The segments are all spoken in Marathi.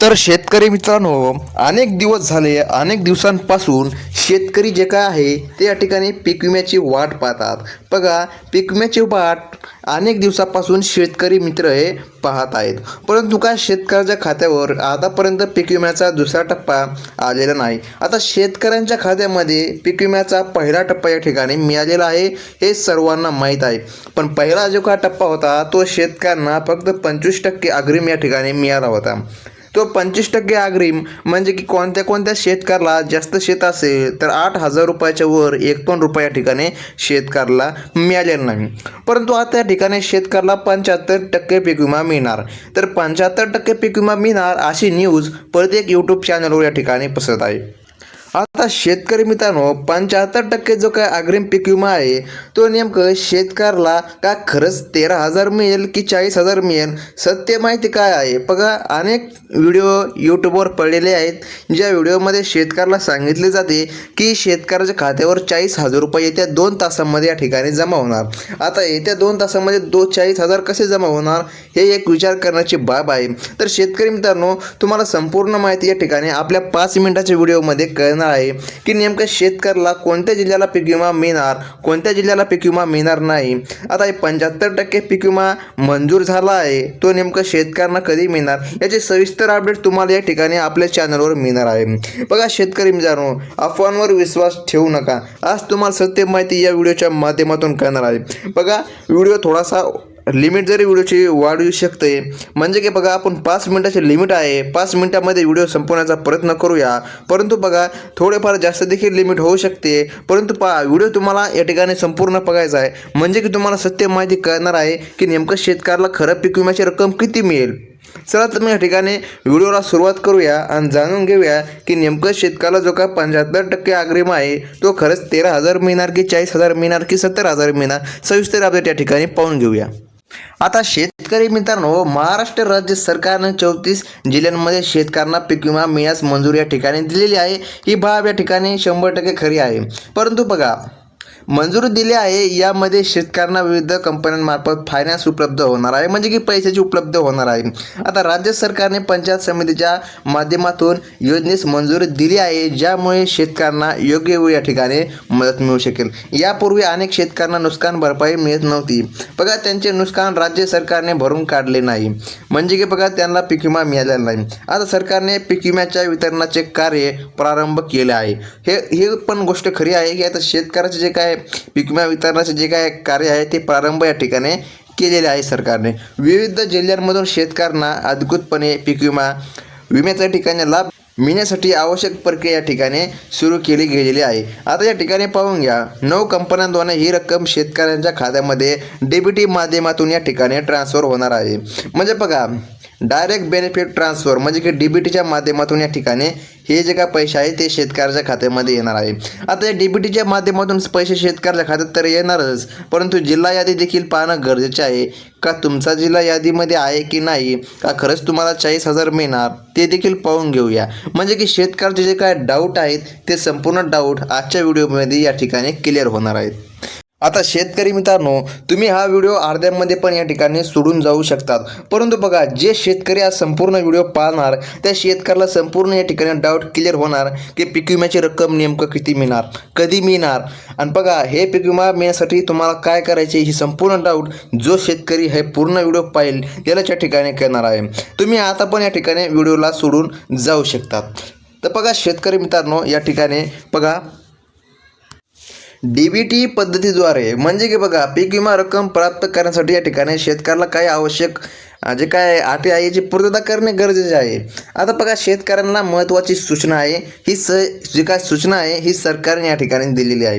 तर शेतकरी मित्रांनो अनेक दिवस झाले अनेक दिवसांपासून शेतकरी जे काय आहे ते या ठिकाणी पीक विम्याची वाट पाहतात. बघा पीक विम्याची वाट अनेक दिवसापासून शेतकरी मित्र हे पाहत आहेत. परंतु काय शेतकऱ्याच्या खात्यावर आतापर्यंत पीक विम्याचा दुसरा टप्पा आलेला नाही. आता शेतकऱ्यांच्या खात्यामध्ये पीक विम्याचा पहिला टप्पा या ठिकाणी मिळालेला आहे हे सर्वांना माहीत आहे. पण पहिला जो काय टप्पा होता तो शेतकऱ्यांना फक्त पंचवीस टक्के अग्रिम या ठिकाणी मिळाला होता. तो पंचवीस टक्के अग्रिम म्हणजे की कोणत्या कोणत्या शेतकऱ्याला जास्त शेत असेल तर आठ हजार रुपयाच्या वर एक पण रुपया या ठिकाणी शेतकऱ्याला मिळालेला नाही. परंतु आता या ठिकाणी शेतकऱ्याला पंच्याहत्तर टक्के पीक विमा मिळणार. तर पंच्याहत्तर टक्के पीक विमा मिळणार अशी न्यूज प्रत्येक यूट्यूब चॅनलवर या ठिकाणी पसरत आहे. आता शेतकरी मित्रांनो पंच्याहत्तर टक्के जो काय अग्रिम पीक विमा आहे तो नेमकं शेतकऱ्याला का खरंच तेरा हजार मिळेल की चाळीस हजार मिळेल? सत्य माहिती काय आहे? बघा अनेक व्हिडिओ यूट्यूबवर पडलेले आहेत ज्या व्हिडिओमध्ये शेतकऱ्याला सांगितले जाते की शेतकऱ्याच्या खात्यावर चाळीस हजार रुपये येत्या दोन तासामध्ये या ठिकाणी जमा होणार. आता येत्या दोन तासामध्ये दो चाळीस हजार कसे जमा होणार हे एक विचार करण्याची बाब आहे. तर शेतकरी मित्रांनो तुम्हाला संपूर्ण माहिती या ठिकाणी आपल्या पाच मिनिटाच्या व्हिडिओमध्ये कळणार आहे की नेमकं शेतकऱ्याला कोणत्या जिल्ह्याला पीक विमा मिळणार कोणत्या जिल्ह्याला पीक विमा मिळणार नाही? आता हे पंच्याहत्तर टक्के पीक विमा मंजूर झाला आहे. तो नेमकं शेतकऱ्यांना कधी मिळणार? याचे सविस्तर अपडेट तुम्हाला या ठिकाणी आपल्या चॅनलवर मिळणार आहे. बघा शेतकरी मित्रांनो अफवांवर विश्वास ठेवू नका. आज तुम्हाला सत्य माहिती या व्हिडिओच्या माध्यमातून करणार आहे. बघा व्हिडिओ थोडासा लिमिट जरी व्हिडिओची वाढू शकते म्हणजे की बघा आपण पाच मिनिटाची लिमिट आहे. पाच मिनटामध्ये व्हिडिओ संपवण्याचा प्रयत्न करूया. परंतु बघा थोडेफार जास्त देखील लिमिट होऊ शकते. परंतु पहा व्हिडिओ तुम्हाला या ठिकाणी संपूर्ण बघायचा आहे. म्हणजे की तुम्हाला सत्य माहिती कळणार आहे की नेमकं शेतकऱ्याला खरं पीक विम्याची रक्कम किती मिळेल. चला तर मग या ठिकाणी व्हिडिओला सुरुवात करूया आणि जाणून घेऊया की नेमकं शेतकऱ्याला जो काय पंच्याहत्तर टक्के अग्रिम आहे तो खरंच तेरा हजार मिळणार की चाळीस हजार मिळणार की सत्तर हजार मिळणार? सविस्तर अपडेट या ठिकाणी पाहून घेऊया. आता शेतकरी मित्रांनो महाराष्ट्र राज्य सरकारनं चौतीस जिल्ह्यांमध्ये शेतकऱ्यांना पीक विमा मिळण्यास मंजुरी या ठिकाणी दिलेली आहे. ही बाब या ठिकाणी शंभर टक्के खरी आहे. परंतु बघा मंजुरी दिली आहे यामध्ये शेतकऱ्यांना विविध कंपन्यांमार्फत फायनान्स उपलब्ध होणार आहे. म्हणजे की पैशाची उपलब्ध होणार आहे. आता राज्य सरकारने पंचायत समितीच्या माध्यमातून योजनेस मंजुरी दिली आहे ज्यामुळे शेतकऱ्यांना योग्य वेळी या ठिकाणी मदत मिळू शकेल. यापूर्वी अनेक शेतकऱ्यांना नुकसान भरपाई मिळत नव्हती. बघा त्यांचे नुकसान राज्य सरकारने भरून काढले नाही. म्हणजे की बघा त्यांना पीक विमा मिळालेला नाही. आता सरकारने पीक विम्याच्या वितरणाचे कार्य प्रारंभ केले आहे. हे हे पण गोष्ट खरी आहे की आता शेतकऱ्याचे जे काय पीक विमा वितरणाचे जे काय कार्य आहे ते प्रारंभ या ठिकाणी केलेले आहे सरकारने. विविध जिल्ह्यांमधून शेतकऱ्यांना अधिकृतपणे पीक विमा विम्याच्या ठिकाणी लाभ मिळण्यासाठी आवश्यक प्रक्रिया या ठिकाणी सुरू केली गेलेली आहे. आता या ठिकाणी पाहून घ्या. नऊ कंपन्यांद्वारे ही रक्कम शेतकऱ्यांच्या खात्यामध्ये डीबीटी माध्यमातून या ठिकाणी ट्रान्सफर होणार आहे. म्हणजे बघा डायरेक्ट बेनिफिट ट्रान्सफर म्हणजे की डी बी टीच्या माध्यमातून या ठिकाणी हे जे काय पैसे आहे ते शेतकऱ्याच्या खात्यामध्ये येणार आहे. आता या डी बी टीच्या माध्यमातून पैसे शेतकऱ्याच्या खात्यात तर येणारच परंतु जिल्हा यादी देखील पाहणं गरजेचे आहे. का तुमचा जिल्हा यादीमध्ये आहे की नाही? का खरंच तुम्हाला चाळीस हजार मिळणार? ते देखील पाहून घेऊया. म्हणजे की शेतकऱ्याचे जे काय डाऊट आहेत ते संपूर्ण डाऊट आजच्या व्हिडिओमध्ये या ठिकाणी क्लिअर होणार आहेत. आता शेतकरी मित्रांनो तुम्ही हा व्हिडिओ अर्ध्यामध्ये पण या ठिकाणी सोडून जाऊ शकतात. परंतु बघा जे शेतकरी आज संपूर्ण व्हिडिओ पाहणार त्या शेतकऱ्याला संपूर्ण या ठिकाणी डाऊट क्लिअर होणार की पीक विम्याची रक्कम नेमकं किती मिळणार कधी मिळणार? आणि बघा हे पीक विमा मिळण्यासाठी तुम्हाला काय करायचे ही संपूर्ण डाऊट जो शेतकरी हे पूर्ण व्हिडिओ पाहिल त्यालाच या ठिकाणी करणार आहे. तुम्ही आता पण या ठिकाणी व्हिडिओला सोडून जाऊ शकतात. तर बघा शेतकरी मित्रांनो या ठिकाणी बघा डी बी टी पद्धतीद्वारे म्हणजे की बघा पीक विमा रक्कम प्राप्त करण्यासाठी या ठिकाणी शेतकऱ्याला काही आवश्यक जे काय अटी आहे याची पूर्तता करणे गरजेचे आहे. आता बघा शेतकऱ्यांना महत्त्वाची सूचना आहे. ही स जी काय सूचना आहे ही सरकारने या ठिकाणी दिलेली आहे.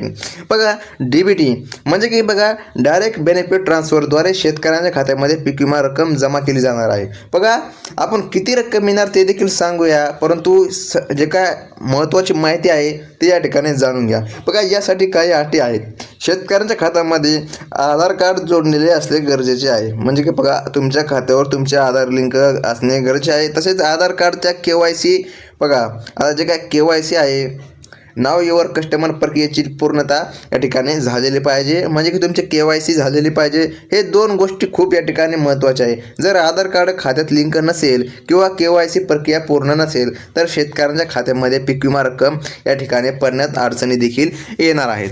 बघा डी बी टी म्हणजे की बघा डायरेक्ट बेनिफिट ट्रान्सफरद्वारे शेतकऱ्यांच्या खात्यामध्ये पीक विमा रक्कम जमा केली जाणार आहे. बघा आपण किती रक्कम मिळणार ते देखील सांगूया परंतु स जे काय महत्त्वाची माहिती आहे ते या ठिकाणी जाणून घ्या. बघा यासाठी काही अटी आहेत. शेतकऱ्यांच्या खात्यामध्ये आधार कार्ड जोडलेले असणे गरजेचे आहे. म्हणजे की बघा तुमच्या खात्यावर तुमचे आधार लिंक असणे गरजेचे आहे. तसेच आधार कार्डच्या के वाय सी बघा आता जे काय के वाय सी आहे नाव युवर कस्टमर प्रक्रियेची पूर्णता या ठिकाणी झालेली पाहिजे. म्हणजे की तुमचे के वाय सी झालेली पाहिजे. हे दोन गोष्टी खूप या ठिकाणी महत्त्वाच्या आहे. जर आधार कार्ड खात्यात लिंक नसेल किंवा के वाय सी प्रक्रिया पूर्ण नसेल तर शेतकऱ्यांच्या खात्यामध्ये पीक विमा रक्कम या ठिकाणी पडण्यात अडचणी देखील येणार आहेत.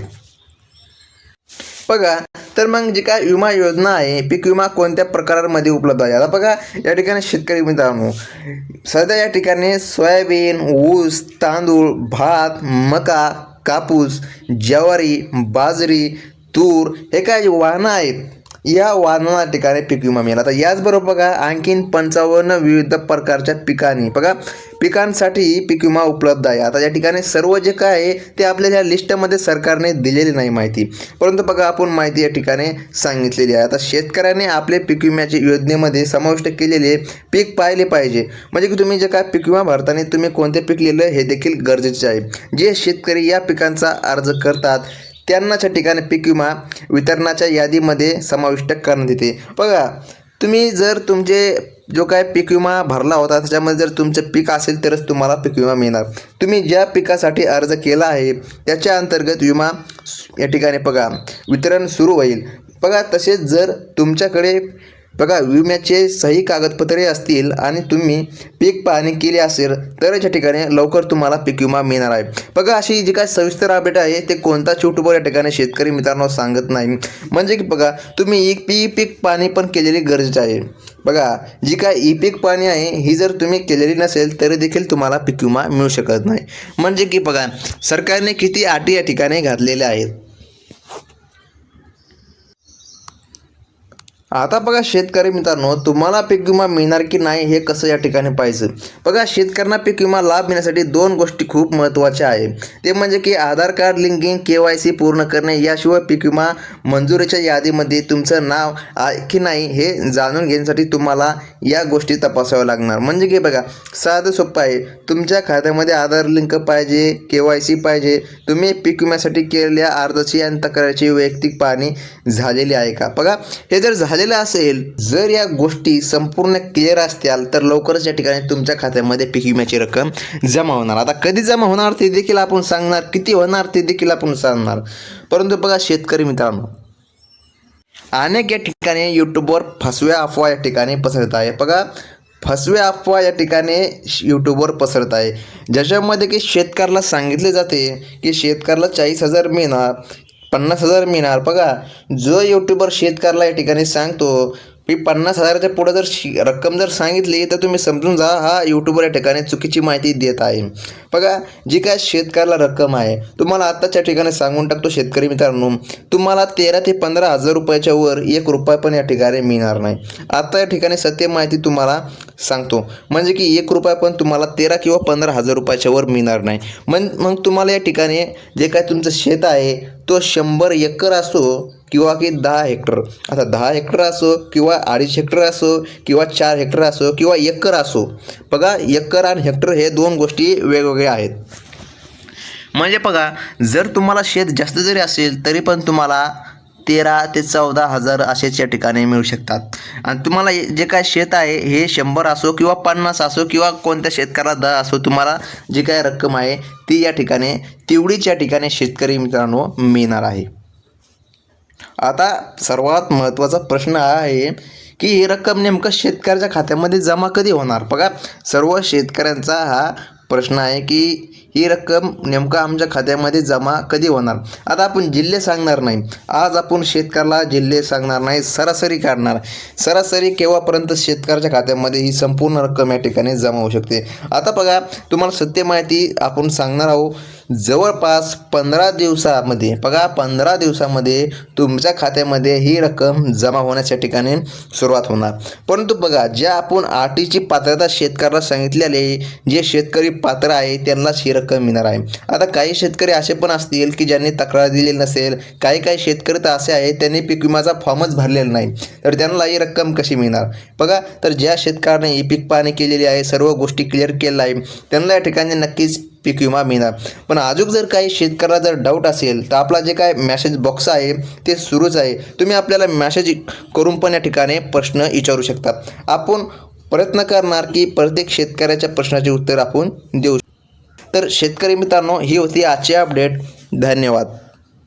बघा तर मग जी काय विमा योजना आहे पीक विमा कोणत्या प्रकारांमध्ये उपलब्ध आहे? आता बघा या ठिकाणी शेतकरी मित्रांनो सध्या या ठिकाणी सोयाबीन ऊस तांदूळ भात मका कापूस ज्वारी बाजरी तूर हे काय वाहनं आहेत? या वादना ठिकाणी पीक विमा मिळाला. तर याचबरोबर बघा आणखीन पंचावन्न विविध प्रकारच्या पिकांनी. बघा पिकांसाठी पीक विमा उपलब्ध आहे. आता या ठिकाणी सर्व जे काय आहे ते आपल्याला या लिस्टमध्ये सरकारने दिलेली नाही माहिती. परंतु बघा आपण माहिती या ठिकाणी सांगितलेली आहे. आता शेतकऱ्याने आपले पीक विम्याच्या योजनेमध्ये समाविष्ट केलेले पीक पाहिले पाहिजे. म्हणजे की तुम्ही जे काय पीक विमा भरताना तुम्ही कोणते पीक लिहिलं हे देखील गरजेचे आहे. जे शेतकरी या पिकांचा अर्ज करतात त्यांनाच्या ठिकाणी पीक विमा वितरणाच्या यादीमध्ये समाविष्ट करण्यात येते. बघा तुम्ही जर तुमचे जो काय पीक विमा भरला होता त्याच्यामध्ये जर तुमचं पीक असेल तरच तुम्हाला पीक विमा मिळणार. तुम्ही ज्या पिकासाठी अर्ज केला आहे त्याच्या अंतर्गत विमा या ठिकाणी बघा वितरण सुरू होईल. बघा तसेच जर तुमच्याकडे बघा विम्याचे सही कागदपत्रे असतील आणि तुम्ही पीक पाहणी केली असेल तरच या ठिकाणी लवकर तुम्हाला पीक विमा मिळणार आहे. बघा अशी जी काय सविस्तर अपडेट आहे ते कोणताच यूट्यूबर या ठिकाणी शेतकरी मित्रांनो सांगत नाही. म्हणजे की बघा तुम्ही ई पी पीक पाणी पण केलेली गरजेचं आहे. बघा जी काय ई पीक पाणी आहे ही जर तुम्ही केलेली नसेल तरी देखील तुम्हाला पीक विमा मिळू शकत नाही. म्हणजे की बघा सरकारने किती अटी या ठिकाणी घातलेल्या आहेत. आता बघा शेतकरी मित्रांनो तुम्हाला पीक विमा मिळणार की नाही हे कसं या ठिकाणी पाहिजे बघा शेतकऱ्यांना पीक विमा लाभ मिळण्यासाठी दोन गोष्टी खूप महत्त्वाच्या आहे. ते म्हणजे की Aadhaar card linking K Y C पूर्ण करणे याशिवाय पीक विमा मंजुरीच्या यादीमध्ये तुमचं नाव आहे की नाही हे जाणून घेण्यासाठी तुम्हाला या गोष्टी तपासाव्या लागणार. म्हणजे की बघा साधं सोपं आहे. तुमच्या खात्यामध्ये आधार लिंक पाहिजे के वाय सी पाहिजे तुम्ही पीक विम्यासाठी केलेल्या अर्जाची आणि तक्रारीची वैयक्तिक पाहणी झालेली आहे का? बघा हे जर झाले झालेलं असेल जर या गोष्टी संपूर्ण क्लिअर असत्याल तर लवकरच या ठिकाणी तुमच्या खात्यामध्ये पीक विम्याची रक्कम जमा होणार. आता कधी जमा होणार ते देखील आपण सांगणार किती होणार ते देखील आपण सांगणार. परंतु बघा शेतकरी मित्रांनो अनेक या ठिकाणी यूट्यूबवर फसव्या अफवा या ठिकाणी पसरत आहे. बघा फसव्या अफवा या ठिकाणी यूट्यूबवर पसरत आहे. ज्याच्यामध्ये की शेतकऱ्याला सांगितले जाते की शेतकऱ्याला चाळीस हजार मिळणार पन्नास हजार मिळणार. बघा जो यूट्यूबर शेतकऱ्याला या ठिकाणी सांगतो मी पन्नास हजाराच्या पुढं जर शि रक्कम जर सांगितली तर तुम्ही समजून जा हा यूट्यूबर या ठिकाणी चुकीची माहिती देत आहे. बघा जी काय शेतकऱ्याला रक्कम आहे तुम्हाला आत्ताच्या ठिकाणी सांगून टाकतो शेतकरी मित्रांनो तुम्हाला तेरा ते पंधरा हजार रुपयाच्या वर एक रुपया पण या ठिकाणी मिळणार नाही. आत्ता या ठिकाणी सत्य माहिती तुम्हाला सांगतो. म्हणजे की एक रुपया पण तुम्हाला तेरा किंवा पंधरा हजार रुपयाच्या वर मिळणार नाही. मग मग तुम्हाला या ठिकाणी जे काय तुमचं शेत आहे तो शंभर एकर असो किंवा की दहा हेक्टर. आता दहा हेक्टर असो किंवा अडीच हेक्टर असो किंवा चार हेक्टर असो किंवा एकर असो बघा एकर आणि हेक्टर हे दोन गोष्टी वेगवेगळ्या आहेत. म्हणजे बघा जर तुम्हाला शेत जास्त जरी असेल तरी पण तुम्हाला तेरा ते चौदा हजार असेच या ठिकाणी मिळू शकतात. आणि तुम्हाला जे काय शेत आहे हे शंभर असो किंवा पन्नास असो किंवा कोणत्या शेतकऱ्याला दहा असो तुम्हाला जी काय रक्कम आहे ती या ठिकाणी तेवढीच या ठिकाणी शेतकरी मित्रांनो मिळणार आहे. आता सर्वात महत्त्वाचा प्रश्न हा आहे की ही रक्कम नेमकं शेतकऱ्याच्या खात्यामध्ये जमा कधी होणार? बघा सर्व शेतकऱ्यांचा हा प्रश्न आहे की ही रक्कम नेमकं आमच्या खात्यामध्ये जमा कधी होणार? आता आपण जिल्हे सांगणार नाही. आज आपण शेतकऱ्याला जिल्हे सांगणार नाही सरासरी काढणार. सरासरी केव्हापर्यंत शेतकऱ्याच्या खात्यामध्ये ही संपूर्ण रक्कम या ठिकाणी जमा होऊ शकते? आता बघा तुम्हाला सत्य माहिती आपण सांगणार आहोत. जवळपास पंधरा दिवसामध्ये बघा पंधरा दिवसामध्ये तुमच्या खात्यामध्ये ही रक्कम जमा होण्याच्या ठिकाणी सुरुवात होणार. परंतु बघा ज्या आपण आटीची पात्रता शेतकऱ्याला सांगितलेली आहे जे शेतकरी पात्र आहे त्यांनाच ही रक्कम मिळणार आहे. आता काही शेतकरी असे पण असतील की ज्यांनी तक्रार दिलेली नसेल काही काही शेतकरी तर असे आहेत त्यांनी पीक विमाचा फॉर्मच भरलेला नाही तर त्यांना ही रक्कम कशी मिळणार? बघा तर ज्या शेतकऱ्याने ही पीक पाहणी केलेली आहे सर्व गोष्टी क्लिअर केलेल्या आहे त्यांना या ठिकाणी नक्कीच पीक विमा मिळणार. पण अजून जर काही शेतकऱ्याला जर डाऊट असेल तर आपला जे काय मॅसेज बॉक्स आहे ते सुरूच आहे. तुम्ही आपल्याला मॅसेज करून पण या ठिकाणी प्रश्न विचारू शकता. आपण प्रयत्न करणार की प्रत्येक शेतकऱ्याच्या प्रश्नाचे उत्तर आपण देऊ तर शेतकरी मित्रांनो ही होती आजची अपडेट धन्यवाद.